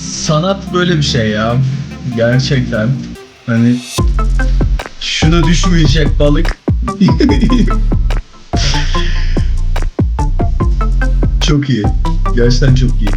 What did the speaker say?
Sanat böyle bir şey ya. Gerçekten. Hani şuna düşmeyecek balık. çok iyi. Gerçekten çok iyi.